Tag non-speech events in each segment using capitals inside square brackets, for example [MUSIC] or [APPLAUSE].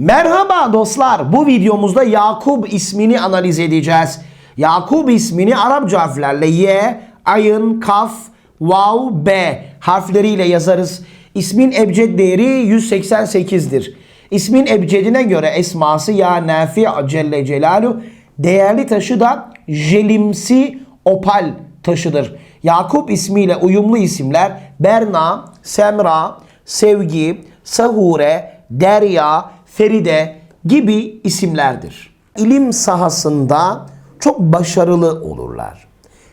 Merhaba dostlar. Bu videomuzda Yakup ismini analiz edeceğiz. Yakup ismini Arapça harflerle Y, Ayın, Kaf, Vav, B harfleriyle yazarız. İsmin ebced değeri 188'dir. İsmin ebcedine göre esması Ya Nafi Celle Celalu değerli taşı da jelimsi opal taşıdır. Yakup ismiyle uyumlu isimler Berna, Semra, Sevgi, Sahure, Derya, Feride gibi isimlerdir. İlim sahasında çok başarılı olurlar.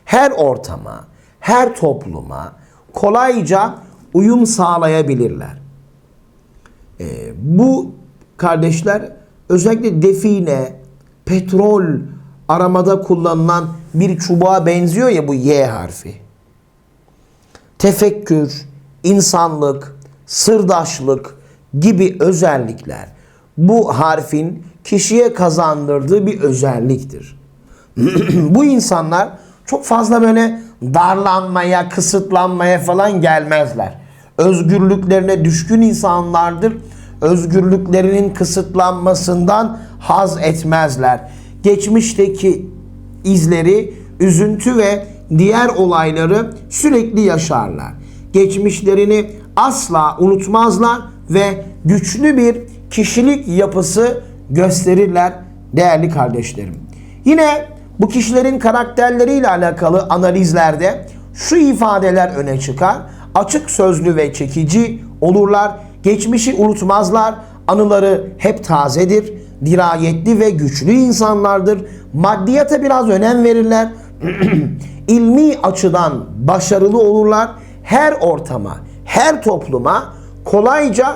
Her ortama, her topluma kolayca uyum sağlayabilirler. Ee, bu kardeşler özellikle define, petrol aramada kullanılan bir çubuğa benziyor ya bu Y harfi. Tefekkür, insanlık, sırdaşlık gibi özellikler bu harfin kişiye kazandırdığı bir özelliktir. [CLEARS THROAT] bu insanlar çok fazla böyle darlanmaya, kısıtlanmaya falan gelmezler. Özgürlüklerine düşkün insanlardır. Özgürlüklerinin kısıtlanmasından haz etmezler. Geçmişteki izleri, üzüntü ve diğer olayları sürekli yaşarlar. Geçmişlerini asla unutmazlar ve güçlü bir kişilik yapısı gösterirler değerli kardeşlerim. Yine bu kişilerin karakterleriyle alakalı analizlerde şu ifadeler öne çıkar. Açık sözlü ve çekici olurlar. Geçmişi unutmazlar. Anıları hep tazedir. Dirayetli ve güçlü insanlardır. Maddiyata biraz önem verirler. [CLEARS THROAT] İlmi açıdan başarılı olurlar. Her ortama, her topluma kolayca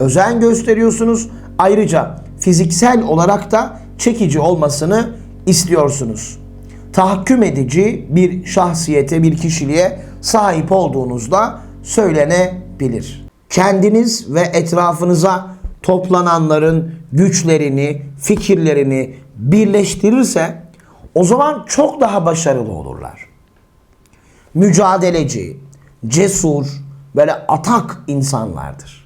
özen gösteriyorsunuz. Ayrıca fiziksel olarak da çekici olmasını istiyorsunuz. Tahakküm edici bir şahsiyete, bir kişiliğe sahip olduğunuzda söylenebilir. Kendiniz ve etrafınıza toplananların güçlerini, fikirlerini birleştirirse o zaman çok daha başarılı olurlar. Mücadeleci, cesur, böyle atak insanlardır.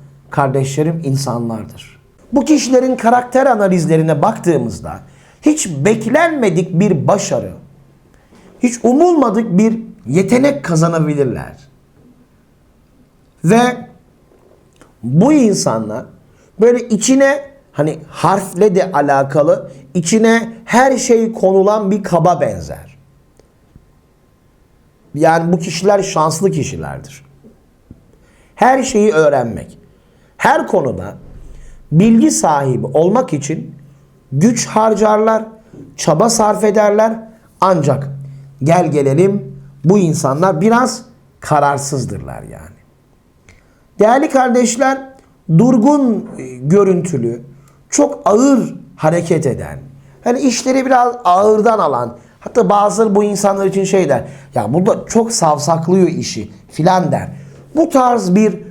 kardeşlerim insanlardır. Bu kişilerin karakter analizlerine baktığımızda hiç beklenmedik bir başarı, hiç umulmadık bir yetenek kazanabilirler. Ve bu insanlar böyle içine hani harfle de alakalı içine her şey konulan bir kaba benzer. Yani bu kişiler şanslı kişilerdir. Her şeyi öğrenmek, her konuda bilgi sahibi olmak için güç harcarlar, çaba sarf ederler. Ancak gel gelelim bu insanlar biraz kararsızdırlar yani. Değerli kardeşler, durgun e, görüntülü, çok ağır hareket eden, hani işleri biraz ağırdan alan, hatta bazıları bu insanlar için şey der, ya bu da çok savsaklıyor işi filan der. Bu tarz bir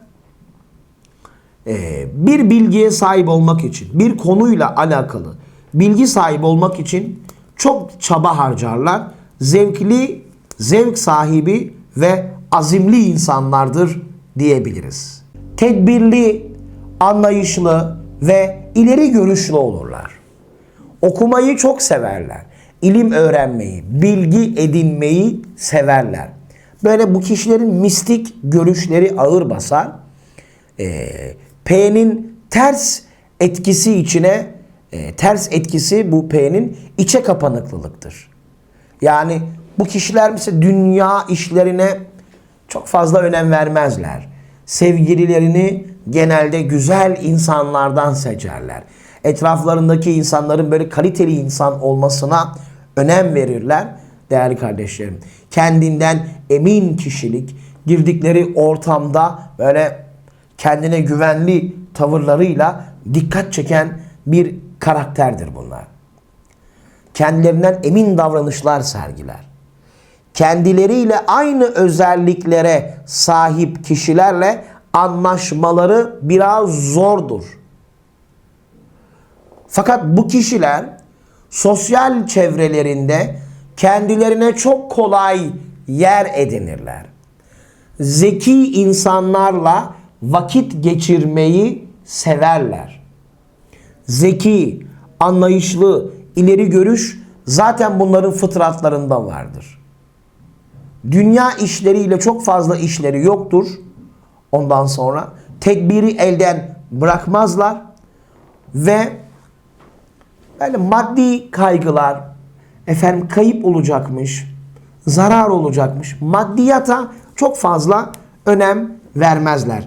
bir bilgiye sahip olmak için, bir konuyla alakalı bilgi sahibi olmak için çok çaba harcarlar. Zevkli, zevk sahibi ve azimli insanlardır diyebiliriz. Tedbirli, anlayışlı ve ileri görüşlü olurlar. Okumayı çok severler. İlim öğrenmeyi, bilgi edinmeyi severler. Böyle bu kişilerin mistik görüşleri ağır basar. Ee, P'nin ters etkisi içine, e, ters etkisi bu P'nin içe kapanıklılıktır. Yani bu kişiler mesela dünya işlerine çok fazla önem vermezler. Sevgililerini genelde güzel insanlardan seçerler. Etraflarındaki insanların böyle kaliteli insan olmasına önem verirler değerli kardeşlerim. Kendinden emin kişilik, girdikleri ortamda böyle kendine güvenli tavırlarıyla dikkat çeken bir karakterdir bunlar. Kendilerinden emin davranışlar sergiler kendileriyle aynı özelliklere sahip kişilerle anlaşmaları biraz zordur. Fakat bu kişiler sosyal çevrelerinde kendilerine çok kolay yer edinirler. Zeki insanlarla vakit geçirmeyi severler. Zeki, anlayışlı, ileri görüş zaten bunların fıtratlarında vardır. Dünya işleriyle çok fazla işleri yoktur. Ondan sonra tedbiri elden bırakmazlar ve böyle maddi kaygılar, efendim kayıp olacakmış, zarar olacakmış, maddiyata çok fazla önem vermezler.